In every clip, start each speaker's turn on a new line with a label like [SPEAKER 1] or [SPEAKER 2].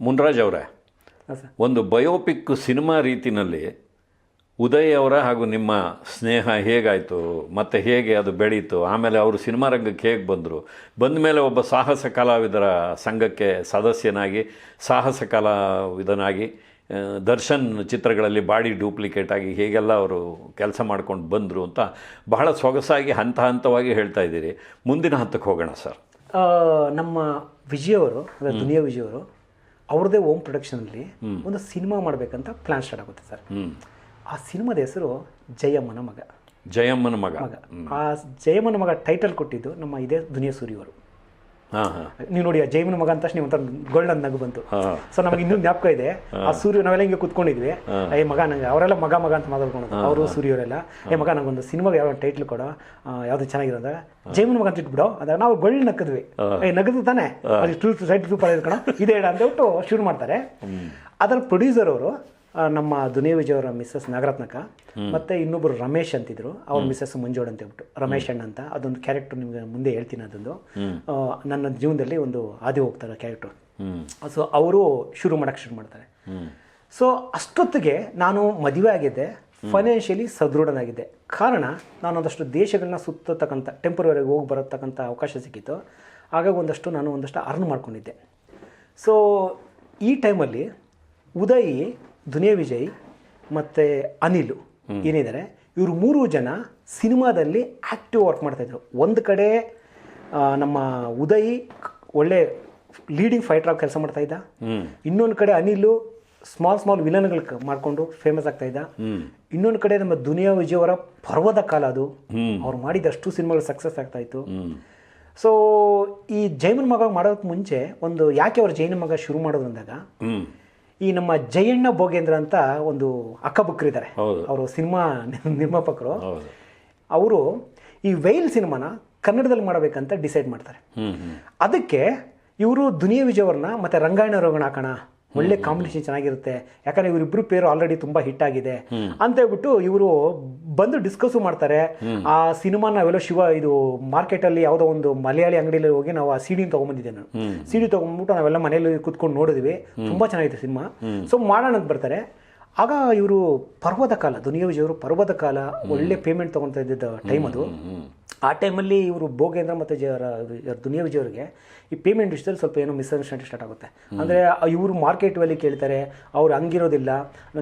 [SPEAKER 1] ಮುನ್ರಾಜ್ ಅವರೇ ಒಂದು biopic cinema ರೀತಿನಲ್ಲಿ ಉದಯ್ ಅವರ ಹಾಗೂ ನಿಮ್ಮ ಸ್ನೇಹ ಹೇಗಾಯಿತು ಮತ್ತು ಹೇಗೆ ಅದು ಬೆಳೀತು ಆಮೇಲೆ ಅವರು ಸಿನಿಮಾ ರಂಗಕ್ಕೆ ಹೇಗೆ ಬಂದರು? ಬಂದ ಮೇಲೆ ಒಬ್ಬ ಸಾಹಸ ಕಲಾವಿದರ ಸಂಘಕ್ಕೆ ಸದಸ್ಯನಾಗಿ ಸಾಹಸ ಕಲಾವಿದನಾಗಿ ದರ್ಶನ್ ಚಿತ್ರಗಳಲ್ಲಿ ಬಾಡಿ ಡೂಪ್ಲಿಕೇಟ್ ಆಗಿ ಹೇಗೆಲ್ಲ ಅವರು ಕೆಲಸ ಮಾಡ್ಕೊಂಡು ಬಂದರು ಅಂತ ಬಹಳ ಸೊಗಸಾಗಿ ಹಂತ ಹಂತವಾಗಿ ಹೇಳ್ತಾ ಇದ್ದೀರಿ. ಮುಂದಿನ ಹಂತಕ್ಕೆ ಹೋಗೋಣ ಸರ್.
[SPEAKER 2] ನಮ್ಮ ವಿಜಯವರು ಅಂದರೆ ದುನಿಯಾ ವಿಜಯವರು ಅವ್ರದ್ದೇ ಓಮ್ ಪ್ರೊಡಕ್ಷನಲ್ಲಿ ಒಂದು ಸಿನಿಮಾ ಮಾಡಬೇಕಂತ ಪ್ಲಾನ್ ಸ್ಟಾರ್ಟ್ ಆಗುತ್ತೆ ಸರ್ ಆ ಸಿನಿಮಾದ ಹೆಸರು ಜಯಮ್ಮನ ಮಗ.
[SPEAKER 1] ಜಯಮ್ಮನ ಮಗ.
[SPEAKER 2] ಮಗ. ಆ ಜಯಮ್ಮನ ಮಗ ಟೈಟಲ್ ಕೊಟ್ಟಿದ್ದು ನಮ್ಮ ಇದೇ ದುನಿಯಾ ಸೂರಿ ಅವರು.
[SPEAKER 1] ಹಾಂ ಹಾಂ
[SPEAKER 2] ನೀವು ನೋಡಿ ಆ ಜೈಮಿನ ಮಗ ಅಂತ ನೀವು ಒಂಥರ ಗೋಲ್ಡನ್ ನಗು ಬಂತು. ಸೊ ನಮಗೆ ಇನ್ನೊಂದು ಜ್ಞಾಪಕ ಇದೆ. ಆ ಸೂರ್ಯ ನಾವೆಲ್ಲ ಹಿಂಗೆ ಕುತ್ಕೊಂಡಿದ್ವಿ. ಏ ಮಗ ನಂಗೆ ಅವರೆಲ್ಲ ಮಗ ಮಗ ಅಂತ ಮಾತಾಡ್ಕೊಂಡು ಅವರು ಸೂರ್ಯ ಅವರೆಲ್ಲ ಏ ಮಗ ನಂಗೊಂದು ಸಿನಿಮಾಗೆ ಯಾವ ಟೈಟ್ಲ್ ಕೊಡೋ. ಯಾವ್ದು ಚೆನ್ನಾಗಿರೋದ ಜೈಮಿನ ಮಗ ಅಂತ ಇಟ್ಬಿಡು. ಅದಾಗ ನಾವು ಗೋಲ್ಡ್ ನಕ್ಕದ್ವಿ ಏ ನಗದು ತಾನೆ. ಅದು ಸೈಡ್ ಸೂಪರ್ ಪರ ಕಣ. ಇದೇ ಹೇಳ ಅಂತ ಬಿಟ್ಟು ಶುರು ಮಾಡ್ತಾರೆ. ಅದರ ಪ್ರೊಡ್ಯೂಸರ್ ಅವರು ನಮ್ಮ ದುನಿಯ ವಿಜಯವರ ಮಿಸ್ಸಸ್ ನಾಗರತ್ನಕ ಮತ್ತೆ ಇನ್ನೊಬ್ಬರು ರಮೇಶ್ ಅಂತಿದ್ರು. ಅವ್ರ ಮಿಸ್ಸಸ್ ಮಂಜೋಡ್ ಅಂತ ಹೇಳ್ಬಿಟ್ಟು. ರಮೇಶ್ ಅಣ್ಣ ಅಂತ ಅದೊಂದು ಕ್ಯಾರೆಕ್ಟರ್ ನಿಮ್ಗೆ ಮುಂದೆ ಹೇಳ್ತೀನಿ ಅದೊಂದು. ನನ್ನ ಜೀವನದಲ್ಲಿ ಒಂದು ಹಾದಿ ಹೋಗ್ತಾರೆ ಕ್ಯಾರೆಕ್ಟರ್ ಸೊ ಅವರು ಶುರು ಮಾಡಕ್ಕೆ ಶುರು ಮಾಡ್ತಾರೆ. ಸೊ ಅಷ್ಟೊತ್ತಿಗೆ ನಾನು ಮದುವೆ ಆಗಿದ್ದೆ. ಫೈನಾನ್ಷಿಯಲಿ ಸದೃಢನಾಗಿದ್ದೆ. ಕಾರಣ ನಾನು ಒಂದಷ್ಟು ದೇಶಗಳನ್ನ ಸುತ್ತತಕ್ಕಂಥ ಟೆಂಪರರಿ ಹೋಗಿ ಬರತಕ್ಕಂಥ ಅವಕಾಶ ಸಿಕ್ಕಿತ್ತು. ಹಾಗಾಗಿ ಒಂದಷ್ಟು ನಾನು ಒಂದಷ್ಟು ಅರ್ನ್ ಮಾಡ್ಕೊಂಡಿದ್ದೆ. ಸೊ ಈ ಟೈಮಲ್ಲಿ ಉದಯ್ ದುನಿಯಾ ವಿಜಯ್ ಮತ್ತು ಅನಿಲು ಏನಿದ್ದಾರೆ ಇವರು ಮೂರು ಜನ ಸಿನಿಮಾದಲ್ಲಿ ಆ್ಯಕ್ಟಿವ್ ವರ್ಕ್ ಮಾಡ್ತಾಯಿದ್ರು ಒಂದು ಕಡೆ ನಮ್ಮ ಉದಯ್ ಒಳ್ಳೆ ಲೀಡಿಂಗ್ ಫೈಟರ್ ಆಗಿ ಕೆಲಸ ಮಾಡ್ತಾ ಇದ್ದ. ಇನ್ನೊಂದು ಕಡೆ ಅನಿಲು ಸ್ಮಾಲ್ ಸ್ಮಾಲ್ ವಿಲನ್ಗಳು ಮಾಡಿಕೊಂಡು ಫೇಮಸ್ ಆಗ್ತಾ ಇದ್ದ. ಇನ್ನೊಂದು ಕಡೆ ನಮ್ಮ ದುನಿಯಾ ವಿಜಯ್ ಅವರ ಪರ್ವದ ಕಾಲ ಅದು. ಅವ್ರು ಮಾಡಿದಷ್ಟು ಸಿನಿಮಾಗಳು ಸಕ್ಸಸ್ ಆಗ್ತಾ ಇತ್ತು. ಸೊ ಈ ಜೈಮನ್ ಮಗ ಮಾಡೋದಕ್ಕೆ ಮುಂಚೆ ಒಂದು ಯಾಕೆ ಅವ್ರು ಜೈನ ಮಗ ಶುರು ಮಾಡೋದು ಅಂದಾಗ ಈ ನಮ್ಮ ಜಯಣ್ಣ ಭೋಗೇಂದ್ರ ಅಂತ ಒಂದು ಅಕ್ಕಬುಕ್ರಿದ್ದಾರೆ.
[SPEAKER 1] ಹೌದು.
[SPEAKER 2] ಅವರು ಸಿನಿಮಾ ನಿರ್ಮಾಪಕರು. ಅವರು ಈ ವೈಲ್ ಸಿನಿಮಾನ ಕನ್ನಡದಲ್ಲಿ ಮಾಡಬೇಕಂತ ಡಿಸೈಡ್ ಮಾಡ್ತಾರೆ. ಅದಕ್ಕೆ ಇವರು ದುನಿಯಾ ವಿಜಯವರ್ನ ಮತ್ತೆ ರಂಗಾಯಣ ರೋಗಣ ಹಾಕೋಣ ಒಳ್ಳೆ ಕಾಂಬಿನೇಷನ್ ಚೆನ್ನಾಗಿರುತ್ತೆ. ಯಾಕಂದ್ರೆ ಇವರಿಬ್ರು ಪೇರು ಆಲ್ರೆಡಿ ತುಂಬಾ ಹಿಟ್ ಆಗಿದೆ. ಅಂತ ಹೇಳ್ಬಿಟ್ಟು ಇವರು ಬಂದು ಡಿಸ್ಕಸ್ ಮಾಡ್ತಾರೆ. ಆ ಸಿನಿಮಾ ನಾವೆಲ್ಲ ಶಿವ ಇದು ಮಾರ್ಕೆಟ್ ಅಲ್ಲಿ ಯಾವುದೋ ಒಂದು ಮಲಯಾಳಿ ಅಂಗಡಿಯಲ್ಲಿ ಹೋಗಿ ನಾವು ಆ ಸಿಡಿ ತಗೊಂಡ್ಬಂದಿದ್ದೆ ನಾನು. ಸಿಡಿ ತಗೊಂಡ್ಬಿಟ್ಟು ನಾವೆಲ್ಲ ಮನೆಯಲ್ಲಿ ಕುತ್ಕೊಂಡು ನೋಡಿದ್ವಿ. ತುಂಬಾ ಚೆನ್ನಾಗಿದೆ ಸಿನಿಮಾ ಸೊ ಮಾಡೋಣ ಅಂತ ಬರ್ತಾರೆ. ಆಗ ಇವರು ಪರ್ವದ ಕಾಲ ದುನಿಯಾ ವಿಜಯ್ ಅವರು ಪರ್ವದ ಕಾಲ ಒಳ್ಳೆ ಪೇಮೆಂಟ್ ತಗೊಂತ ಇದ್ದಿದ್ದ ಟೈಮ್ ಅದು. ಆ ಟೈಮಲ್ಲಿ ಇವರು ಭೋಗೇಂದ್ರ ಮತ್ತು ಜ ದುನಿಯಾ ವಿಜಯ್ ಅವರಿಗೆ ಈ ಪೇಮೆಂಟ್ ವಿಷಯದಲ್ಲಿ ಸ್ವಲ್ಪ ಏನೋ ಮಿಸ್ಅಂಡರ್ಸ್ಟ್ಯಾಂಡಿಂಗ್ ಸ್ಟಾರ್ಟ್ ಆಗುತ್ತೆ. ಅಂದರೆ ಇವರು ಮಾರ್ಕೆಟ್ ವ್ಯಾಲಿ ಕೇಳ್ತಾರೆ ಅವ್ರು ಹಂಗಿರೋದಿಲ್ಲ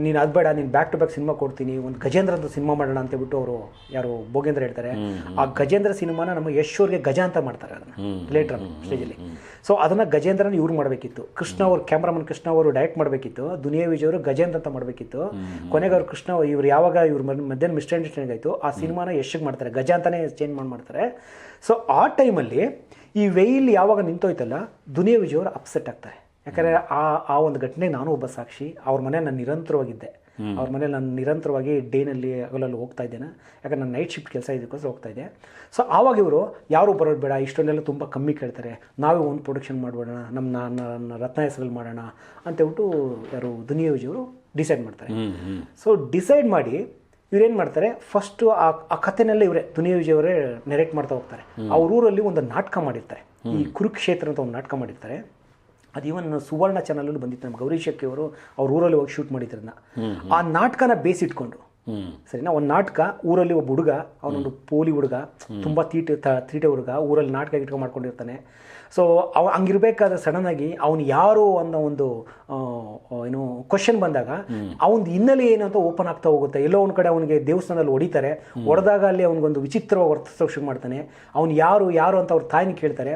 [SPEAKER 2] ನೀನು ಅದು ಬೇಡ ನೀನು ಬ್ಯಾಕ್ ಟು ಬ್ಯಾಕ್ ಸಿನಿಮಾ ಕೊಡ್ತೀನಿ ಒಂದು ಗಜೇಂದ್ರ ಅಂತ ಸಿನಿಮಾ ಮಾಡೋಣ ಅಂತ ಬಿಟ್ಟು ಅವರು ಯಾರು ಭೋಗೇಂದ್ರ ಹೇಳ್ತಾರೆ. ಆ ಗಜೇಂದ್ರ ಸಿನಿಮಾನ ನಮ್ಮ ಯಶ್ ಅವ್ರಿಗೆ ಗಜ ಅಂತ ಮಾಡ್ತಾರೆ ಅದನ್ನು ಲೇಟ್ರ್ ಸ್ಟೇಜಲ್ಲಿ ಸೊ ಅದನ್ನು ಗಜೇಂದ್ರನ ಇವ್ರು ಮಾಡಬೇಕಿತ್ತು. ಕೃಷ್ಣ ಅವರು ಕ್ಯಾಮ್ರಾಮನ್ ಕೃಷ್ಣ ಅವರು ಡೈರೆಕ್ಟ್ ಮಾಡಬೇಕಿತ್ತು. ದುನಿಯಾ ವಿಜಯ್ ಅವರು ಗಜೇಂದ್ರ ಅಂತ ಮಾಡಬೇಕಿತ್ತು. ಕೊನೆಗೆ ಅವರು ಕೃಷ್ಣ ಇವ್ರು ಯಾವಾಗ ಇವ್ರ ಮಧ್ಯಾಹ್ನ ಮಿಸ್ಅಂಡರ್ಸ್ಟ್ಯಾಂಡಿಂಗ್ ಆಯಿತು ಆ ಸಿನಿಮಾನ ಯಶ್ಗೆ ಮಾಡ್ತಾರೆ. ಗಜ ಅಂತಾನೆ ಚೇಂಜ್ ಮಾಡಿ ಮಾಡ್ತಾರೆ. ಸೊ ಆ ಟೈಮಲ್ಲಿ ಈ ವೆಯ್ಲ್ ಯಾವಾಗ ನಿಂತೋಯ್ತಲ್ಲ ದುನಿಯಾ ವಿಜಯ್ ಅವರು ಅಪ್ಸೆಟ್ ಆಗ್ತಾರೆ. ಯಾಕಂದರೆ ಆ ಆ ಒಂದು ಘಟನೆಗೆ ನಾನು ಒಬ್ಬ ಸಾಕ್ಷಿ. ಅವ್ರ ಮನೆ ನಾನು ನಿರಂತರವಾಗಿದ್ದೆ. ಅವ್ರ ಮನೆ ನಾನು ನಿರಂತರವಾಗಿ ಡೇನಲ್ಲಿ ಹಗಲಲ್ಲಿ ಹೋಗ್ತಾ ಇದ್ದೇನೆ. ಯಾಕಂದ್ರೆ ನಾನು ನೈಟ್ ಶಿಫ್ಟ್ ಕೆಲಸ ಇದಕ್ಕೋಸ್ಕರ ಹೋಗ್ತಾ ಇದ್ದೆ. ಸೊ ಆವಾಗ ಇವರು ಯಾರು ಬರೋದು ಬೇಡ ಇಷ್ಟೊಂದೆಲ್ಲ ತುಂಬ ಕಮ್ಮಿ ಕೇಳ್ತಾರೆ. ನಾವೇ ಒಂದು ಪ್ರೊಡಕ್ಷನ್ ಮಾಡ್ಬಿಡೋಣ. ನಮ್ಮ ನನ್ನ ರತ್ನ ಹೆಸರಲ್ಲಿ ಮಾಡೋಣ. ಅಂತ ಹೇಳ್ಬಿಟ್ಟು ಯಾರು ದುನಿಯಾ ವಿಜಯ್ ಅವರು ಡಿಸೈಡ್ ಮಾಡ್ತಾರೆ. ಸೊ ಡಿಸೈಡ್ ಮಾಡಿ ಇವ್ರೇನು ಮಾಡ್ತಾರೆ? ಫಸ್ಟ್ ಆ ಆ ಕಥೆನೆಲ್ಲ ಇವರೇ ದುನಿಯಾ ವಿಜಯ್ ಅವರೇ ನೆರೆಕ್ಟ್ ಮಾಡ್ತಾ ಹೋಗ್ತಾರೆ. ಅವ್ರ ಊರಲ್ಲಿ ಒಂದು ನಾಟಕ ಮಾಡಿರ್ತಾರೆ. ಈ ಕುರುಕ್ಷೇತ್ರ ಅಂತ ಒಂದು ನಾಟಕ ಮಾಡಿರ್ತಾರೆ. ಅದು ಇವನ್ ಸುವರ್ಣ ಚಾನಲಲ್ಲಿ ಬಂದಿತ್ತು ನಮ್ಮ ಗೌರಿ ಶೆಟ್ಟಿ ಅವರು ಅವ್ರ ಊರಲ್ಲಿ ಹೋಗಿ ಶೂಟ್ ಮಾಡಿದ್ರನ್ನ ಆ ನಾಟಕನ ಬೇಸಿಟ್ಕೊಂಡು ಸರಿನಾ? ಒಂದು ನಾಟಕ, ಊರಲ್ಲಿ ಒಬ್ಬ ಹುಡುಗ, ಅವನೊಂದು ಪೋಲಿ ಹುಡುಗ, ತುಂಬ ತೀಟ ತೀಟೆ ಹುಡುಗ, ಊರಲ್ಲಿ ನಾಟಕ ಗಿಟ್ಕ ಮಾಡ್ಕೊಂಡಿರ್ತಾನೆ. ಸೊ ಅವ ಹಂಗಿರ್ಬೇಕಾದ್ರೆ ಸಡನ್ ಆಗಿ ಅವನು ಯಾರು ಅನ್ನೋ ಒಂದು ಏನು ಕ್ವಶನ್ ಬಂದಾಗ ಅವನ ಹಿನ್ನೆಲೆ ಏನು ಅಂತ ಓಪನ್ ಆಗ್ತಾ ಹೋಗುತ್ತೆ. ಎಲ್ಲೋ ಒಂದು ಕಡೆ ಅವನಿಗೆ ದೇವಸ್ಥಾನದಲ್ಲಿ ಹೊಡಿತಾರೆ. ಹೊಡೆದಾಗ ಅಲ್ಲಿ ಅವನಿಗೊಂದು ವಿಚಿತ್ರವಾಗಿ ವರ್ತಿಸೋಕೆ ಶುರು ಮಾಡ್ತಾನೆ. ಅವ್ನು ಯಾರು ಯಾರು ಅಂತ ಅವ್ರ ತಾಯಿನ ಕೇಳ್ತಾರೆ.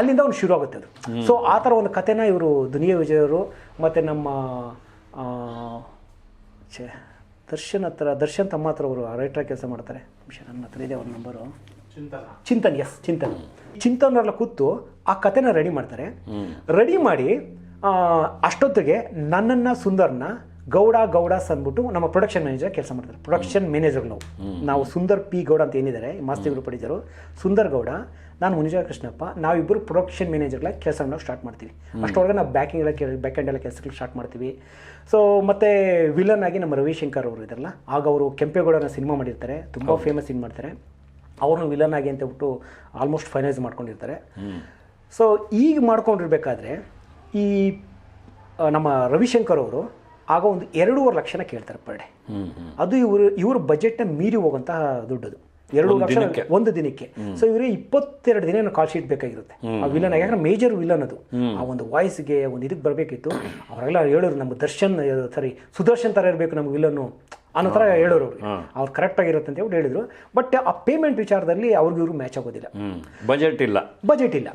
[SPEAKER 2] ಅಲ್ಲಿಂದ ಅವ್ನು ಶುರು ಆಗುತ್ತೆ ಅದು. ಸೊ ಆ ಥರ ಒಂದು ಕಥೆನ ಇವರು ದುನಿಯಾ ವಿಜಯರು ಮತ್ತು ನಮ್ಮ ಛೇ. ದರ್ಶನ್ ಹತ್ರ ದರ್ಶನ್ ತಮ್ಮ ಹತ್ರ ಅವರು ರೈಟರ್ ಕೆಲಸ ಮಾಡ್ತಾರೆ. ನಿಮಿಷ ನನ್ನ ಹತ್ರ ಇದೆ ಅವ್ರ ನಂಬರು ಚಿಂತನ್. ಎಸ್ ಚಿಂತನ್. ಚಿಂತನ್ರೆಲ್ಲ ಕೂತು ಆ ಕಥೆನ ರೆಡಿ ಮಾಡ್ತಾರೆ. ರೆಡಿ ಮಾಡಿ ಅಷ್ಟೊತ್ತಿಗೆ ನನ್ನನ್ನು ಸುಂದರ್ನ ಗೌಡ ಗೌಡಸ್ ಅಂದ್ಬಿಟ್ಟು ನಮ್ಮ ಪ್ರೊಡಕ್ಷನ್ ಮ್ಯಾನೇಜರ್ ಕೆಲಸ ಮಾಡ್ತಾರೆ. ಪ್ರೊಡಕ್ಷನ್ ಮ್ಯಾನೇಜರ್ ನಾವು. ನಾವು ಸುಂದರ್ ಪಿ ಗೌಡ ಅಂತ ಏನಿದ್ದಾರೆ ಮಾಸ್ತಿ ಗ್ರೂಪ್ ಪಡಿದರು ಸುಂದರ್ ಗೌಡ ನಾನು ಮುನಿಜಾ ಕೃಷ್ಣಪ್ಪ ನಾವಿಬ್ಬರು ಪ್ರೊಡಕ್ಷನ್ ಮ್ಯಾನೇಜರ್ಗಳ ಕೆಲಸ ಮಾಡೋಕೆ ಸ್ಟಾರ್ಟ್ ಮಾಡ್ತೀವಿ. ಅಷ್ಟೊಳಗೆ ನಾವು ಬ್ಯಾಕಿಂಗ್ ಎಲ್ಲ ಕೇಳಿ ಬ್ಯಾಕ್ ಎಂಡ್ ಎಲ್ಲ ಕೆಲಸಗಳು ಸ್ಟಾರ್ಟ್ ಮಾಡ್ತೀವಿ. ಸೊ ಮತ್ತು ವಿಲನ್ ಆಗಿ ನಮ್ಮ ರವಿಶಂಕರ್ ಅವರು ಇದಾರಲ್ಲ ಆಗ ಅವರು ಕೆಂಪೇಗೌಡನ ಸಿನಿಮಾ ಮಾಡಿರ್ತಾರೆ ತುಂಬ ಫೇಮಸ್ ಸಿನಿಮಾ ಮಾಡ್ತಾರೆ. ಅವ್ರನ್ನ ವಿಲನ್ ಆಗಿ ಅಂತ ಹೇಳ್ಬಿಟ್ಟು ಆಲ್ಮೋಸ್ಟ್ ಫೈನಲೈಸ್ ಮಾಡ್ಕೊಂಡಿರ್ತಾರೆ. ಸೊ ಈಗ ಮಾಡ್ಕೊಂಡಿರ್ಬೇಕಾದ್ರೆ ಈ ನಮ್ಮ ರವಿಶಂಕರ್ ಅವರು ಆಗ ಒಂದು ಎರಡೂವರೆ ಲಕ್ಷನ ಕೇಳ್ತಾರೆ ಪರ್ ಡೇ ಅದು ಇವರು ಇವ್ರ ಬಜೆಟ್ನ ಮೀರಿ ಹೋಗುವಂತಹ ದುಡ್ಡದು. ಎರಡು ಲಕ್ಷ ಒಂದು ದಿನಕ್ಕೆ. ಸೊ ಇವರಿಗೆ ಇಪ್ಪತ್ತೆರಡು ದಿನ ಕಾಲ್ ಶೀಟ್ ಬೇಕಾಗಿರುತ್ತೆ. ಆ ವಿಲನ್ ಯಾಕಂದ್ರೆ ಮೇಜರ್ ವಿಲನ್ ಅದು. ಆ ಒಂದು ವಾಯ್ಸ್ಗೆ ಒಂದು ಇದಕ್ಕೆ ಬರಬೇಕಿತ್ತು. ಅವರೆಲ್ಲ ಹೇಳೋರು ನಮ್ಮ ದರ್ಶನ್ ಸಾರಿ ಸುದರ್ಶನ್ ಥರ ಇರಬೇಕು ನಮ್ಮ ವಿಲನ್ನು ಅನ್ನೋ ಥರ ಹೇಳೋರು ಅವ್ರಿಗೆ ಅವ್ರು ಕರೆಕ್ಟ್ ಆಗಿರುತ್ತೆ ಅಂತ ಹೇಳ್ಬಿಟ್ಟು ಹೇಳಿದ್ರು. ಬಟ್ ಆ ಪೇಮೆಂಟ್ ವಿಚಾರದಲ್ಲಿ ಅವ್ರಿಗೆ ಇವ್ರಿಗೆ ಮ್ಯಾಚ್ ಆಗೋದಿಲ್ಲ.
[SPEAKER 1] ಬಜೆಟ್ ಇಲ್ಲ.
[SPEAKER 2] ಬಜೆಟ್ ಇಲ್ಲ.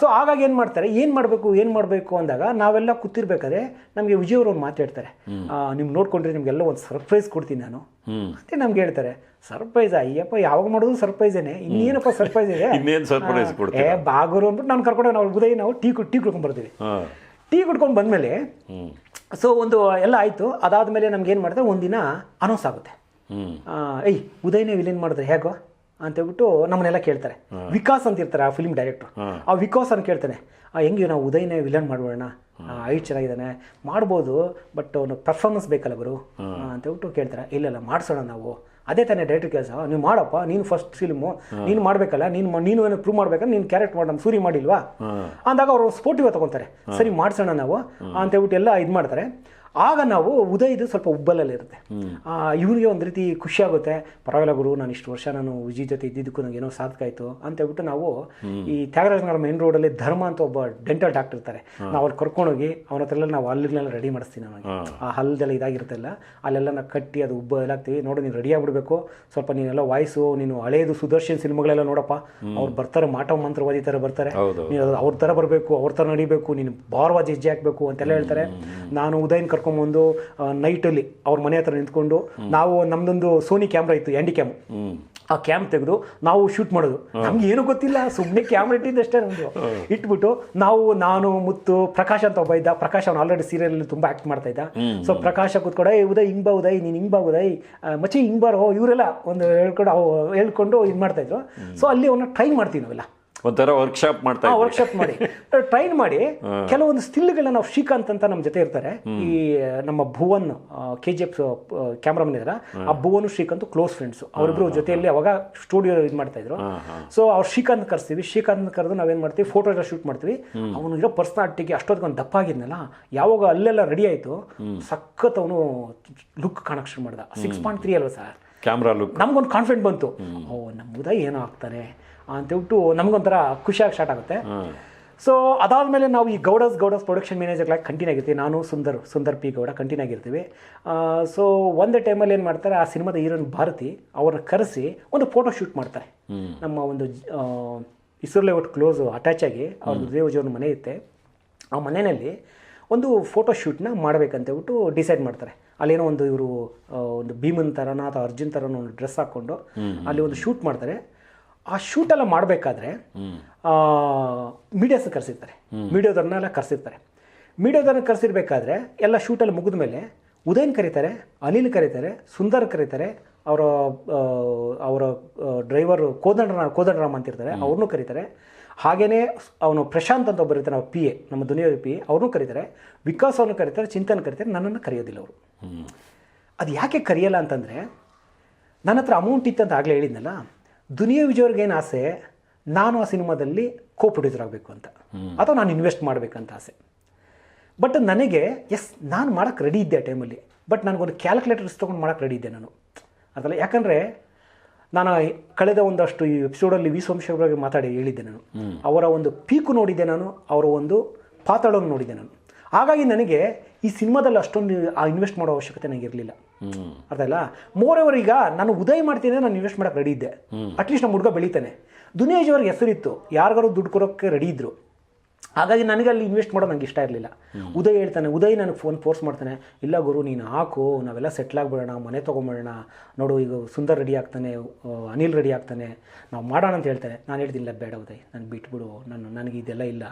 [SPEAKER 2] ಸೊ ಹಾಗಾಗಿ ಏನು ಮಾಡ್ತಾರೆ? ಏನು ಮಾಡಬೇಕು ಏನು ಮಾಡಬೇಕು ಅಂದಾಗ ನಾವೆಲ್ಲ ಕೂತಿರ್ಬೇಕಾದ್ರೆ ನಮಗೆ ವಿಜಯ್ ಅವರು ಮಾತಾಡ್ತಾರೆ ನಿಮ್ಗೆ ನೋಡ್ಕೊಂಡ್ರೆ ನಿಮಗೆಲ್ಲ ಒಂದು ಸರ್ಪ್ರೈಸ್ ಕೊಡ್ತೀನಿ ನಾನು. ಅಂತ ನಮ್ಗೆ ಹೇಳ್ತಾರೆ ಸರ್ಪ್ರೈಸ್ ಅಯ್ಯಪ್ಪ ಯಾವಾಗ ಮಾಡೋದು ಸರ್ಪ್ರೈಸೇನೆ ಇನ್ನೇನಪ್ಪ ಸರ್ಪ್ರೈಸ್ ಇದೆ?
[SPEAKER 1] ಕೊಡ್ತೀರಾ?
[SPEAKER 2] ಏ ಬಾಗರು ಅಂದ್ಬಿಟ್ಟು ನಾನು ಕರ್ಕೊಂಡು ನಾವು ಉದಯ ನಾವು ಟೀ ಟೀ ಕುಡ್ಕೊಂಡು ಬರ್ತೀವಿ. ಟೀ ಕುಡ್ಕೊಂಡು ಬಂದಮೇಲೆ ಸೊ ಒಂದು ಎಲ್ಲ ಆಯಿತು. ಅದಾದಮೇಲೆ ನಮ್ಗೆ ಏನು ಮಾಡ್ತಾರೆ ಒಂದಿನ ಅನೌನ್ಸ್ ಆಗುತ್ತೆ.
[SPEAKER 1] ಹ್ಮ್.
[SPEAKER 2] ಉದಯ್ ಏಯ್ ಉದಯನೇ ವಿಲನ್ ಮಾಡಿದ್ರೆ ಹೇಗೋ? ಅಂತ ಹೇಳ್ಬಿಟ್ಟು ನಮ್ಮನ್ನೆಲ್ಲ ಕೇಳ್ತಾರೆ. ವಿಕಾಸ್ ಅಂತ ಇರ್ತಾರೆ ಆ ಫಿಲ್ಮ್ ಡೈರೆಕ್ಟರ್ ಆ ವಿಕಾಸ್ ಅಂತ ಕೇಳ್ತಾನೆ ಆ, ಹೆಂಗೆ ನಾವು ಉದಯನೇ ವಿಲನ್ ಮಾಡ್ಬೋಣ? ಐಟ್ ಚೆನ್ನಾಗಿದ್ದಾನೆ ಮಾಡ್ಬೋದು ಬಟ್ ಅವನು ಪರ್ಫಾರ್ಮೆನ್ಸ್ ಬೇಕಲ್ಲ ಗುರು? ಅಂತ ಹೇಳ್ಬಿಟ್ಟು ಕೇಳ್ತಾರೆ. ಇಲ್ಲೆಲ್ಲ ಇಲ್ಲ ಮಾಡಿಸೋಣ ನಾವು. ಅದೇ ತಾನೇ ಡೈರೆಕ್ಟರ್ ಕೆಲಸ. ನೀವು ಮಾಡಪ್ಪ ನೀನು ಫಸ್ಟ್ ಫಿಲ್ಮು ನೀನು ಮಾಡಬೇಕಲ್ಲ ನೀನು ನೀನು ಏನೋ ಪ್ರೂವ್ ಮಾಡ್ಬೇಕಲ್ಲ ನೀನು ಕ್ಯಾರೆಕ್ಟ್ ಮಾಡಿ ನಮ್ಮ ಸೂರಿ ಮಾಡಿಲ್ವಾ? ಅಂದಾಗ ಅವರು ಸ್ಪೋರ್ಟಿವ್ ತಗೊತಾರೆ. ಸರಿ ಮಾಡಿಸೋಣ ನಾವು ಅಂತ ಹೇಳ್ಬಿಟ್ಟು ಎಲ್ಲ ಇದು ಮಾಡ್ತಾರೆ. ಆಗ ನಾವು ಉದಯದು ಸ್ವಲ್ಪ ಉಬ್ಬಲಲ್ಲಿ ಇರುತ್ತೆ ಆ, ಇವ್ರಿಗೆ ಒಂದು ರೀತಿ ಖುಷಿ ಆಗುತ್ತೆ ಪರವಾಗಿಲ್ಲ ಗುರು ನಾನು ಇಷ್ಟು ವರ್ಷ ನಾನು ವಿಜಿ ಜೊತೆ ಇದ್ದಿದ್ದಕ್ಕೂ ನನಗೆ ಏನೋ ಸಾಧಕ ಆಯಿತು ಅಂತ ಹೇಳ್ಬಿಟ್ಟು ನಾವು ಈ ತ್ಯಾಗರಾಜನಗರ ಮೇನ್ ರೋಡಲ್ಲಿ ಧರ್ಮ ಅಂತ ಒಬ್ಬ ಡೆಂಟಲ್ ಡಾಕ್ಟರ್ ಇರ್ತಾರೆ. ನಾವು ಅಲ್ಲಿ ಕರ್ಕೊಂಡೋಗಿ ಅವನ ಹತ್ರ ಎಲ್ಲ ನಾವು ಅಲ್ಲೆಲ್ಲ ರೆಡಿ ಮಾಡಿಸ್ತೀನಿ ನಮಗೆ ಆ ಹಲ್ಲದೆಲ್ಲ ಇದಾಗಿರುತ್ತಲ್ಲ ಅಲ್ಲೆಲ್ಲ ನಾವು ಕಟ್ಟಿ ಅದು ಉಬ್ಬ ಎಲ್ಲ ಹಾಕ್ತೀವಿ. ನೋಡು ನೀನು ರೆಡಿ ಆಗ್ಬಿಡ್ಬೇಕು. ಸ್ವಲ್ಪ ನೀನೆಲ್ಲ ವಾಯ್ಸು ನೀನು ಹಳೇದು ಸುದರ್ಶನ್ ಸಿನಿಮಾಗಳೆಲ್ಲ ನೋಡಪ್ಪ. ಅವ್ರು ಬರ್ತಾರೆ ಮಾಟವ ಮಂತ್ರವಾದಿ ಥರ ಬರ್ತಾರೆ. ನೀನು ಅವ್ರ ಥರ ಬರಬೇಕು ಅವ್ರ ಥರ ನಡಿಬೇಕು ನೀನು ಭಾರವಾದ ಹೆಜ್ಜೆ ಹಾಕಬೇಕು ಅಂತೆಲ್ಲ ಹೇಳ್ತಾರೆ. ನಾನು ಉದಯನ್ ಕರ್ಕೊಂಬಂದು ನೈಟಲ್ಲಿ ಅವ್ರ ಮನೆ ಹತ್ರ ನಿಂತ್ಕೊಂಡು, ನಾವು ನಮ್ದೊಂದು ಸೋನಿ ಕ್ಯಾಮ್ರಾ ಇತ್ತು ಎಂಡಿ ಕ್ಯಾಮ್ ಆ ಕ್ಯಾಮ್ ತೆಗೆದು ನಾವು ಶೂಟ್ ಮಾಡೋದು. ನಮ್ಗೆ ಏನು ಗೊತ್ತಿಲ್ಲ ಸುಮ್ಮನೆ ಕ್ಯಾಮ್ರಾ ಇಟ್ಟಿದ್ದಷ್ಟೇ ನಮ್ದು. ಇಟ್ಬಿಟ್ಟು ನಾವು, ನಾನು, ಮುತ್ತು, ಪ್ರಕಾಶ್ ಅಂತ ಒಬ್ಬ ಇದ್ದ. ಪ್ರಕಾಶ್ ಅವ್ನು ಆಲ್ರೆಡಿ ಸೀರಿಯಲ್ ತುಂಬಾ ಆಕ್ಟ್ ಮಾಡ್ತಾ ಇದ್ದ. ಸೊ ಪ್ರಕಾಶ ಕೂತ್ಕೊಂಡು ಉದಯ್, ಹಿಂಗ್ ಬಾ ಉದಯ್, ನೀನು ಹಿಂಗ್ ಬಾ ಉದಯ್. ಮಚ್ಚಿ, ಹಿಂಗ್ ಬಾರೋ ಇವರೆಲ್ಲ ಒಂದು ಹೇಳ್ಕೊಂಡು, ಅವು ಹೇಳ್ಕೊಂಡು ಇದು ಮಾಡ್ತಾ ಇದ್ರು. ಸೊ ಅಲ್ಲಿ ಅವನ್ನ ಟ್ರೈ ಮಾಡ್ತೀವಿ ನಾವೆಲ್ಲ.
[SPEAKER 1] ಒಂಥರ ವರ್ಕ್ಶಾಪ್ ಮಾಡ್ತಾ
[SPEAKER 2] ವರ್ಕ್ಶಾಪ್ ಮಾಡಿ. ಟ್ರೈನ್ ಮಾಡಿ. ಕೆಲವೊಂದು ಸ್ಟಿಲ್ಗಳನ್ನ ನಾವು ಶ್ರೀಕಾಂತ್ ಅಂತ ನಮ್ಮ ಜೊತೆ ಇರ್ತಾರೆ. ಈ ನಮ್ಮ Bhuvan K G F cameraman ಇದ್ರ. ಆ ಭುವನ್ ಶ್ರೀಕಾಂತ್ ಕ್ಲೋಸ್ ಫ್ರೆಂಡ್ಸ್ ಅವರಿಬ್ರು ಜೊತೆಯಲ್ಲಿ ಅವಾಗ ಸ್ಟುಡಿಯೋ ಇದು ಮಾಡ್ತಾ ಇದ್ರು. ಸೊ ಅವ್ರು ಶ್ರೀಕಾಂತ್ ಕರ್ಸ್ತೀವಿ. ಶ್ರೀಕಾಂತ್ ಕರೆದು ನಾವೇನ್ ಮಾಡ್ತೀವಿ? ಫೋಟೋ ಎಲ್ಲ ಶೂಟ್ ಮಾಡ್ತೀವಿ ಅವನು ಇರೋ ಪರ್ಸನಾಲಿಟಿಗೆ ಅಷ್ಟೊತ್ತಿಗೆ ಒಂದು ದಪ್ಪ ಆಗಿದ್ನಲ್ಲ ಯಾವಾಗ ಅಲ್ಲೆಲ್ಲ ರೆಡಿ ಆಯ್ತು ಸಖತ್ ಅವನು ಲುಕ್ ಕಾಣಕ್ ಶುರು ಮಾಡ್ದ. ಸಿಕ್ಸ್ ಪಾಯಿಂಟ್ ತ್ರೀ ಅಲ್ವಾ ಸರ್?
[SPEAKER 1] ಕ್ಯಾಮ್ರಾ ಲುಕ್
[SPEAKER 2] ನಮ್ಗೊಂದು ಕಾನ್ಫಿಡೆಂಟ್ ಬಂತು. ಓ ನಮ್ಮ ಉದಯ್ ಏನೋ ಆಗ್ತಾನೆ ಅಂತ ಹೇಳ್ಬಿಟ್ಟು ನಮ್ಗೊಂಥರ ಖುಷಿಯಾಗಿ ಸ್ಟಾರ್ಟ್ ಆಗುತ್ತೆ. ಸೊ ಅದಾದಮೇಲೆ ನಾವು ಈ ಗೌಡಸ್ ಗೌಡಸ್ ಪ್ರೊಡಕ್ಷನ್ ಮ್ಯಾನೇಜರ್ಗಳಾಗಿ ಕಂಟಿನ್ಯೂ ಆಗಿರ್ತೀವಿ. ನಾನು ಸುಂದರ್ ಸುಂದರ್ ಪಿ ಗೌಡ ಕಂಟಿನ್ಯೂ ಆಗಿರ್ತೀವಿ. ಸೊ ಒಂದು ಟೈಮಲ್ಲಿ ಏನು ಮಾಡ್ತಾರೆ ಆ ಸಿನಿಮಾದ ಹೀರೋನ್ ಭಾರತಿ ಅವ್ರನ್ನ ಕರೆಸಿ ಒಂದು ಫೋಟೋ ಶೂಟ್ ಮಾಡ್ತಾರೆ. ನಮ್ಮ ಒಂದು ಇಸ್ರೋಲೆ ಒಟ್ಟು ಕ್ಲೋಸ್ ಅಟ್ಯಾಚ್ ಆಗಿ ಅವ್ರ ದೇವಜವ್ರ ಮನೆ ಇತ್ತೆ. ಆ ಮನೆಯಲ್ಲಿ ಒಂದು ಫೋಟೋ ಶೂಟ್ನ ಮಾಡ್ಬೇಕಂತೇಳ್ಬಿಟ್ಟು ಡಿಸೈಡ್ ಮಾಡ್ತಾರೆ. ಅಲ್ಲೇನೋ ಒಂದು ಇವರು ಒಂದು ಭೀಮನ್ ಥರನ ಅಥವಾ ಅರ್ಜುನ್ ಥರನೋ ಒಂದು ಡ್ರೆಸ್ ಹಾಕ್ಕೊಂಡು ಅಲ್ಲಿ ಒಂದು ಶೂಟ್ ಮಾಡ್ತಾರೆ. ಆ ಶೂಟೆಲ್ಲ ಮಾಡಬೇಕಾದ್ರೆ ಮೀಡಿಯಾಸ್ ಕರೆಸಿರ್ತಾರೆ. ಮೀಡಿಯಾದವ್ರನ್ನೆಲ್ಲ ಕರೆಸಿರ್ತಾರೆ. ಮೀಡಿಯಾದವ್ರನ್ನ ಕರೆಸಿರ್ಬೇಕಾದ್ರೆ ಎಲ್ಲ ಶೂಟೆಲ್ಲ ಮುಗಿದ ಮೇಲೆ ಉದಯನ್ ಕರೀತಾರೆ ಅನಿಲ್ ಕರೀತಾರೆ ಸುಂದರ್ ಕರೀತಾರೆ ಅವರ ಅವರ ಡ್ರೈವರ್ ಕೋದಂಡ ಕೋದಂಡರಾಮ್ ಅಂತ ಇರ್ತಾರೆ ಅವ್ರನ್ನೂ ಕರೀತಾರೆ. ಹಾಗೇನೇ ಅವನು ಪ್ರಶಾಂತ್ ಅಂತ ಒಬ್ಬರು ಇರ್ತಾರೆ ಪಿ ಎ ನಮ್ಮ ದುನಿಯಾದ ಪಿ ಎ ಅವ್ರನ್ನೂ ಕರೀತಾರೆ. ವಿಕಾಸ್ ಅವ್ರನ್ನ ಕರೀತಾರೆ ಚಿಂತನ್ ಕರೀತಾರೆ ನನ್ನನ್ನು ಕರೆಯೋದಿಲ್ಲ ಅವರು. ಅದು ಯಾಕೆ ಕರೆಯಲ್ಲ ಅಂತಂದರೆ ನನ್ನ ಹತ್ರ ಅಮೌಂಟ್ ಇತ್ತು ಅಂತ ಆಗಲೇ ಹೇಳಿದ್ನಲ್ಲ ದುನಿಯಾ ವಿಜಯವ್ರಿಗೇನು ಆಸೆ? ನಾನು ಆ ಸಿನಿಮಾದಲ್ಲಿ ಕೋ ಪ್ರೊಡ್ಯೂಸರ್ ಆಗಬೇಕು ಅಂತ. ಅಥವಾ ನಾನು ಇನ್ವೆಸ್ಟ್ ಮಾಡಬೇಕಂತ ಆಸೆ. ಬಟ್ ನನಗೆ ಎಸ್ ನಾನು ಮಾಡೋಕ್ಕೆ ರೆಡಿ ಇದ್ದೆ ಆ ಟೈಮಲ್ಲಿ ಬಟ್ ನನಗೊಂದು ಕ್ಯಾಲ್ಕುಲೇಟರ್ಸ್ ತೊಗೊಂಡು ಮಾಡೋಕ್ಕೆ ರೆಡಿ ಇದ್ದೆ ನಾನು. ಅದಲ್ಲ ಯಾಕಂದರೆ ನಾನು ಕಳೆದ ಒಂದಷ್ಟು ಈ ಎಪಿಸೋಡಲ್ಲಿ ವಿ ಸೋಮಶೇಖರ್ ಬಗ್ಗೆ ಮಾತಾಡಿ ಹೇಳಿದ್ದೆ ನಾನು. ಅವರ ಒಂದು ಪೀಕು ನೋಡಿದ್ದೆ ನಾನು ಅವರ ಒಂದು ಪಾತಾಳವನ್ನು ನೋಡಿದ್ದೆ ನಾನು. ಹಾಗಾಗಿ ನನಗೆ ಈ ಸಿನಿಮಾದಲ್ಲಿ ಅಷ್ಟೊಂದು ಆ ಇನ್ವೆಸ್ಟ್ ಮಾಡೋ ಅವಶ್ಯಕತೆ
[SPEAKER 1] ನನಗಿರಲಿಲ್ಲ
[SPEAKER 2] ಅರ್ಥ ಇಲ್ಲ? ಮೋರ್ ಓವರ್ ಈಗ ನಾನು ಉದಯ ಮಾಡ್ತೀನಿ ನಾನು ಇನ್ವೆಸ್ಟ್ ಮಾಡಕ್ಕೆ ರೆಡಿ ಇದ್ದೆ. ಅಟ್ಲೀಸ್ಟ್ ನಮ್ಮ ಹುಡುಗ ಬೆಳೀತಾನೆ. ದುನಿಯಾಜ್ ಅವ್ರಿಗೆ ಹೆಸರಿತ್ತು. ಯಾರಿಗಾರು ದುಡ್ಡು ಕೊಡೋಕ್ಕೆ ರೆಡಿ ಇದ್ರು. ಹಾಗಾಗಿ ನನಗೆ ಅಲ್ಲಿ ಇನ್ವೆಸ್ಟ್ ಮಾಡೋದು ನಂಗೆ ಇಷ್ಟ ಇರಲಿಲ್ಲ. ಉದಯ್ ಹೇಳ್ತಾನೆ ಉದಯ್ ನನಗೆ ಫೋನ್ ಫೋರ್ಸ್ ಮಾಡ್ತಾನೆ. ಇಲ್ಲ ಗುರು ನೀನು ಹಾಕು ನಾವೆಲ್ಲ ಸೆಟ್ಲ್ ಆಗಿಬಿಡೋಣ ಮನೆ ತೊಗೊಂಬಿಡೋಣ ನೋಡು ಈಗ ಸುಂದರ್ ರೆಡಿ ಆಗ್ತಾನೆ ಅನಿಲ್ ರೆಡಿ ಆಗ್ತಾನೆ. ನಾವು ಮಾಡೋಣ ಅಂತ ಹೇಳ್ತಾನೆ ನಾನು ಹೇಳ್ತಿಲ್ಲ ಬೇಡ ಉದಯ್ ನಾನು ಬಿಟ್ಬಿಡು. ನಾನು ನನಗೆ ಇದೆಲ್ಲ ಇಲ್ಲ.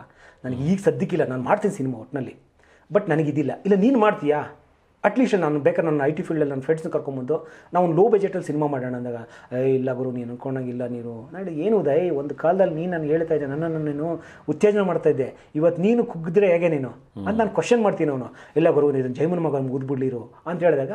[SPEAKER 2] ನನಗೆ ಈಗ ಸದ್ಯಕ್ಕಿಲ್ಲ. ನಾನು ಮಾಡ್ತೀನಿ ಸಿನಿಮಾ ಒಟ್ಟಿನಲ್ಲಿ ಬಟ್ ನನಗಿದಿಲ್ಲ ಇಲ್ಲ ನೀನು ಮಾಡ್ತೀಯಾ? ಅಟ್ಲೀಸ್ಟ್ ನಾನು ಬೇಕಾದ್ರೆ ನನ್ನ ಐ ಟಿ ಫೀಲ್ಡಲ್ಲಿ ನನ್ನ ಫ್ರೆಂಡ್ಸ್ನ ಕರ್ಕೊಂಬಂದು ನಾವು ಲೋ ಬಜೆಟಲ್ಲಿ ಸಿನಿಮಾ ಮಾಡೋಣ ಅಂದಾಗ ಏ ಇಲ್ಲ ಗುರು ನೀನು ಅನ್ಕೊಂಡಂಗಿಲ್ಲ ನೀನು. ನಾನು ಏನು ಉದಯ್? ಒಂದು ಕಾಲದಲ್ಲಿ ನೀನು ನಾನು ಹೇಳ್ತಾ ಇದ್ದೆ ನನ್ನನ್ನು ನೀನು ಉತ್ತೇಜನ ಮಾಡ್ತಾ ಇದ್ದೆ. ಇವತ್ತು ನೀನು ಕುಗ್ಗಿದ್ರೆ ಹೇಗೆ ನೀನು? ಅಂತ ನಾನು ಕ್ವಶನ್ ಮಾಡ್ತೀನಿ ಅವನು. ಇಲ್ಲ ಗುರು ನೀನು ಜೈಮನ್ ಮಗ ಊದ್ಬಿಡ್ಲಿರು ಅಂತ ಹೇಳಿದಾಗ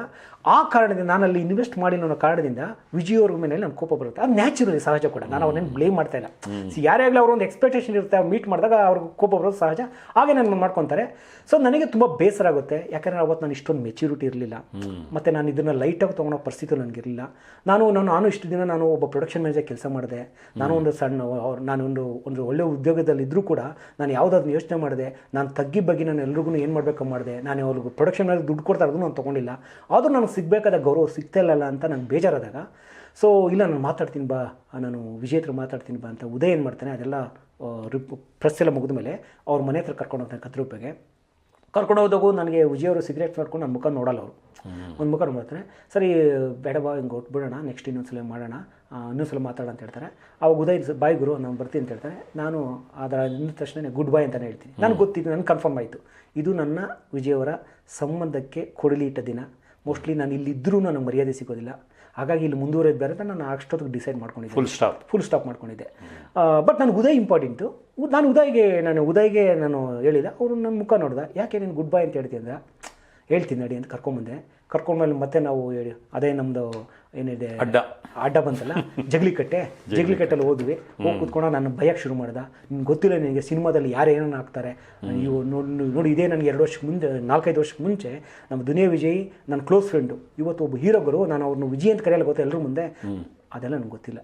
[SPEAKER 2] ಆ ಕಾರಣದಿಂದ ನಾನು ಅಲ್ಲಿ ಇನ್ವೆಸ್ಟ್ ಮಾಡಿ ಅನ್ನೋ ಕಾರಣದಿಂದ ವಿಜಯ್ ಅವ್ರ ಮೇಲೆ ನನ್ನ ಕೋಪ ಬರುತ್ತೆ. ಅದು ನ್ಯಾಚುರಲಿ ಸಹಜ ಕೂಡ. ನಾನು ಅವನೇನು ಬ್ಲೇಮ್ ಮಾಡ್ತಾ ಇಲ್ಲ. ಸಿ ಯಾರೇ ಆಗಲಿ ಅವ್ರ ಒಂದು ಎಕ್ಸ್ಪೆಕ್ಟೇಷನ್ ಇರುತ್ತೆ ಮೀಟ್ ಮಾಡಿದಾಗ ಅವ್ರಿಗೆ ಕೋಪ ಬರೋದು ಸಹಜ. ಹಾಗೆ ನಾನು ಮಾಡ್ಕೊತಾರೆ. ಸೊ ನನಗೆ ತುಂಬ ಬೇಸರ ಆಗುತ್ತೆ. ಯಾಕಂದರೆ ಅವತ್ತು ನಾನು ಇಷ್ಟೊಂದು ಮೆಚ್ಯೂರಿಟಿ ಇರಲಿಲ್ಲ. ಮತ್ತು ನಾನು ಇದನ್ನು ಲೈಟಾಗಿ ತೊಗೊಳೋ ಪರಿಸ್ಥಿತಿ ನನಗಿರಲಿಲ್ಲ ನಾನು ನಾನು ನಾನು ಇಷ್ಟು ದಿನ ನಾನು ಒಬ್ಬ ಪ್ರೊಡಕ್ಷನ್ ಮ್ಯಾನೇಜರ್ ಕೆಲಸ ಮಾಡಿದೆ. ನಾನು ಒಂದು ಸಣ್ಣ ನಾನೊಂದು ನಾನು ಒಂದು ಒಳ್ಳೆಯ ಒಳ್ಳೆ ಉದ್ಯೋಗದಲ್ಲಿದ್ದರೂ ಕೂಡ ನಾನು ಯಾವುದಾದ್ರು ಯೋಚನೆ ಮಾಡಿದೆ. ನಾನು ತಗ್ಗಿ ಬಗ್ಗೆ ನಾನು ಎಲ್ರಿಗೂ ಏನು ಮಾಡಬೇಕು ಮಾಡಿದೆ. ನಾನು ಅವ್ರಿಗೆ ಪ್ರೊಡಕ್ಷನ್ ಮೇಲೆ ದುಡ್ಡು ಕೊಡ್ತಾ ಇರೋದು ನಾನು ತೊಗೊಂಡಿಲ್ಲ. ಆದರೂ ನನಗೆ ಸಿಗಬೇಕಾದ ಗೌರವ ಸಿಗ್ತಾ ಇಲ್ಲಲ್ಲ ಅಂತ ನಾನು ಬೇಜಾರಾದಾಗ ಸೊ ಇಲ್ಲ ನಾನು ಮಾತಾಡ್ತೀನಿ ಬಾ ನಾನು ವಿಜಯ್ ಹತ್ರ ಮಾತಾಡ್ತೀನಿ ಬಾ ಅಂತ ಉದಯ ಏನು ಮಾಡ್ತಾನೆ ಅದೆಲ್ಲ ರಿಪ್ ಪ್ರೆಸ್ ಎಲ್ಲ ಮುಗಿದ ಮೇಲೆ ಅವ್ರ ಮನೆ ಹತ್ರ ಕರ್ಕೊಂಡು ಹೋಗ್ತಾನೆ ಕತ್ರುಪ್ಪೆಗೆ ಕರ್ಕೊಂಡು ಹೋದಾಗೂ ನನಗೆ ವಿಜಯವರು ಸಿಗರೇಟ್ ಮಾಡ್ಕೊಂಡು ನನ್ನ ಮುಖ ನೋಡಲ್ಲ ಅವರು. ಒಂದು ಮುಖ ನೋಡ್ತಾರೆ. ಸರಿ ಬೇಡ ಬಾ ಹಿಂಗೆ ಬಿಡೋಣ ನೆಕ್ಸ್ಟ್ ಇನ್ನೊಂದ್ಸಲ ಮಾಡೋಣ ಇನ್ನೊಂದು ಇನ್ನೊಂದ್ಸಲ ಮಾತಾಡ ಅಂತ ಹೇಳ್ತಾರೆ. ಅವಾಗ ಉದಯ್ ಬಾಯ್ ಗುರು ನಾನು ಬರ್ತೀನಿ ಅಂತ ಹೇಳ್ತಾರೆ. ನಾನು ಅದರ ನಿಂದ ತಕ್ಷಣ ಗುಡ್ ಬಾಯ್ ಅಂತಲೇ ಹೇಳ್ತೀನಿ. ನನಗೆ ಗೊತ್ತಿದ್ದು ನನಗೆ ಕನ್ಫರ್ಮ್ ಆಯಿತು. ಇದು ನನ್ನ ವಿಜಯವರ ಸಂಬಂಧಕ್ಕೆ ಕೊಡಲಿ ಇಟ್ಟ ದಿನ. ಮೋಸ್ಟ್ಲಿ ನಾನು ಇಲ್ಲಿದ್ದರೂ ನನಗೆ ಮರ್ಯಾದೆ ಸಿಗೋದಿಲ್ಲ. ಹಾಗಾಗಿ ಇಲ್ಲಿ ಮುಂದುವರೆದು ಬೇರೆ ನಾನು ಅಷ್ಟೊತ್ತಿಗೆ ಡಿಸೈಡ್ ಮಾಡ್ಕೊಂಡಿದ್ದೆ.
[SPEAKER 1] ಫುಲ್ ಸ್ಟಾಪ್
[SPEAKER 2] ಫುಲ್ ಸ್ಟಾಪ್ ಮಾಡ್ಕೊಂಡಿದ್ದೆ. ಬಟ್ ನನಗೆ ಉದಯ್ ಇಂಪಾರ್ಟೆಂಟು ನಾನು ಉದಯ್ಗೆ ನಾನು ಉದಯ್ಗೆ ನಾನು ಹೇಳಿದೆ ಅವರು ನನ್ನ ಮುಖ ನೋಡ್ದೆ. ಯಾಕೆ ನೀನು ಗುಡ್ ಬೈ ಅಂತ ಹೇಳ್ತೀನಿ ಅಂದ್ರೆ ಹೇಳ್ತೀನಿ ನಡಿ ಅಂತ ಕರ್ಕೊಂಬಂದೆ ಕರ್ಕೊಂಡ್ಮೇಲೆ ಮತ್ತೆ ನಾವು ಹೇಳಿ ಅದೇ ನಮ್ಮದು ಏನಿದೆ?
[SPEAKER 1] ಅಡ್ಡ.
[SPEAKER 2] ಅಡ್ಡ ಬಂತಲ್ಲ? ಜಗ್ಲಿಕಟ್ಟೆ? ಜಗ್ಲಿಕಟ್ಟೆಲ್ಲಿ ಹೋದ್ವಿ ಹೋಗಿ ಕುತ್ಕೊಂಡು ನಾನು ಭಯಕ್ಕೆ ಶುರು ಮಾಡ್ದೆ. ನಿಮ್ಗೆ ಗೊತ್ತಿಲ್ಲ ನಿನಗೆ ಸಿನಿಮಾದಲ್ಲಿ ಯಾರು ಏನೇನು ಹಾಕ್ತಾರೆ. ಇವು ನೋಡಿ ನೋಡಿ ಇದೇ ನನಗೆ ಎರಡು ವರ್ಷಕ್ಕೆ ಮುಂದೆ ನಾಲ್ಕೈದು ವರ್ಷಕ್ಕೆ ಮುಂಚೆ ನಮ್ಮ ದುನಿಯಾ ವಿಜಯ್ ನನ್ನ ಕ್ಲೋಸ್ ಫ್ರೆಂಡು. ಇವತ್ತು ಒಬ್ಬ ಹೀರೋಗರು ನಾನು ಅವ್ರನ್ನ ವಿಜಯ್ ಅಂತ ಕರೆಯಲ್ಲ ಗೊತ್ತಾ ಎಲ್ಲರೂ ಮುಂದೆ? ಅದೆಲ್ಲ ನನಗೆ ಗೊತ್ತಿಲ್ಲ.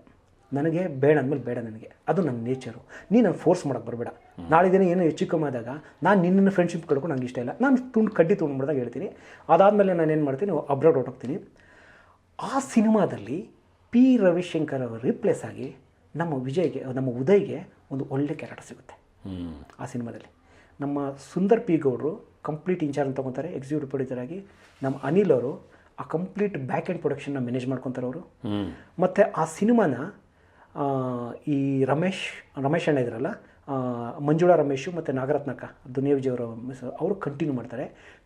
[SPEAKER 2] ನನಗೆ ಬೇಡ ಅಂದಮೇಲೆ ಬೇಡ ನನಗೆ. ಅದು ನನ್ನ ನೇಚರು ನೀನು ನಾನು ಫೋರ್ಸ್ ಮಾಡೋಕ್ಕೆ ಬರಬೇಡ. ನಾಳೆ ದಿನ ಏನೋ ಹೆಚ್ಚು ಕಮ್ಮಿ ಆದಾಗ ನಾನು ನಿನ್ನ ಫ್ರೆಂಡ್ಶಿಪ್ ಕಳ್ಕೊಂಡು ನನಗೆ ಇಷ್ಟ ಇಲ್ಲ. ನಾನು ತುಂಡು ಕಡ್ಡಿ ತುಂಬಿದಾಗ ಹೇಳ್ತೀನಿ. ಅದಾದಮೇಲೆ ನಾನು ಏನು ಮಾಡ್ತೀನಿ ಅಬ್ರಾಡ್ ಹೊರಟೋಗ್ತೀನಿ. ಆ ಸಿನಿಮಾದಲ್ಲಿ ಪಿ ರವಿಶಂಕರ್ ಅವರು ರಿಪ್ಲೇಸ್ ಆಗಿ ನಮ್ಮ ವಿಜಯ್ಗೆ, ನಮ್ಮ ಉದಯ್ಗೆ ಒಂದು ಒಳ್ಳೆ ಕ್ಯಾರೆಕ್ಟರ್ ಸಿಗುತ್ತೆ. ಆ ಸಿನಿಮಾದಲ್ಲಿ. ನಮ್ಮ ಸುಂದರ್ ಪಿ ಗೌಡರು ಕಂಪ್ಲೀಟ್ ಇನ್ಚಾರ್ಜ್ ತೊಗೊತಾರೆ ಎಕ್ಸಿಕ್ಯೂಟಿವ್ ಪ್ರೊಡ್ಯೂಸರ್ ಆಗಿ. ನಮ್ಮ ಅನಿಲ್ ಅವರು ಆ ಕಂಪ್ಲೀಟ್ ಬ್ಯಾಕ್ ಆ್ಯಂಡ್ ಪ್ರೊಡಕ್ಷನ್ನ ಮ್ಯಾನೇಜ್ ಮಾಡ್ಕೊತಾರೆ ಅವರು. ಮತ್ತು ಆ ಸಿನಿಮಾನ ಈ ರಮೇಶ್ ರಮೇಶ್ ಅಣ್ಣ ಇದ್ರಲ್ಲ ಮಂಜುಳಾ ರಮೇಶು ಮತ್ತು ನಾಗರತ್ನಕ ದುನಿಯಾ ವಿಜಯ್ ಅವರು ಅವರು ಕಂಟಿನ್ಯೂ ಮಾಡ್ತಾರೆ.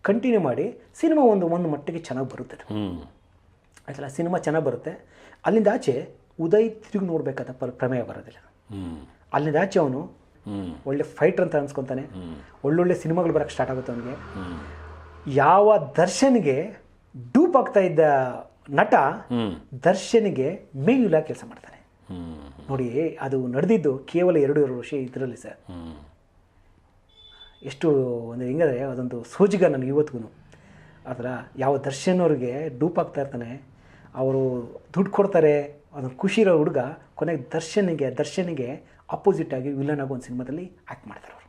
[SPEAKER 2] ಕಂಟಿನ್ಯೂ ಮಾಡಿ ಸಿನಿಮಾ ಒಂದು ಒಂದು ಮಟ್ಟಿಗೆ ಚೆನ್ನಾಗಿ ಬರುತ್ತೆ ಆಯ್ತಲ್ಲ, ಸಿನಿಮಾ ಚೆನ್ನಾಗಿ ಬರುತ್ತೆ. ಅಲ್ಲಿಂದ ಆಚೆ ಉದಯ್ ತಿರುಗಿ ನೋಡಬೇಕಾದ ಪ ಪ್ರಮೇಯ ಬರೋದಿಲ್ಲ. ಅಲ್ಲಿಂದ ಆಚೆ ಅವನು ಒಳ್ಳೆ ಫೈಟರ್ ಅಂತ ಅನ್ಸ್ಕೊತಾನೆ. ಒಳ್ಳೊಳ್ಳೆ ಸಿನಿಮಾಗಳು ಬರೋಕ್ಕೆ ಸ್ಟಾರ್ಟ್ ಆಗುತ್ತೆ ಅವನಿಗೆ. ಯಾವ ದರ್ಶನ್ಗೆ ಡೂಪ್ ಆಗ್ತಾ ಇದ್ದ ನಟ ದರ್ಶನ್ಗೆ ಮೇಯುಲ ಕೆಲಸ ಮಾಡ್ತಾನೆ. ನೋಡಿ, ಅದು ನಡೆದಿದ್ದು ಕೇವಲ ಎರಡು ಎರಡು ವರ್ಷ ಇದರಲ್ಲಿ ಸರ್. ಎಷ್ಟು ಒಂದು ಹೆಂಗಂದರೆ ಅದೊಂದು ಸೋಜಿಗ ನನಗೆ ಇವತ್ತಿಗೂ ಥರ ಯಾವ ದರ್ಶನ್ ಅವ್ರಿಗೆ ಡೂಪ್ ಆಗ್ತಾ ಇರ್ತಾನೆ ಅವರು ದುಡ್ಡು ಕೊಡ್ತಾರೆ ಅದು ಖುಷಿ ಇರೋ ಹುಡುಗ ಕೊನೆಗೆ ದರ್ಶನಿಗೆ ದರ್ಶನಿಗೆ ಅಪೋಸಿಟ್ ಆಗಿ ವಿಲನ್ ಆಗೋ ಒಂದು ಸಿನಿಮಾದಲ್ಲಿ ಆ್ಯಕ್ಟ್ ಮಾಡ್ತಾರೆ ಅವರು.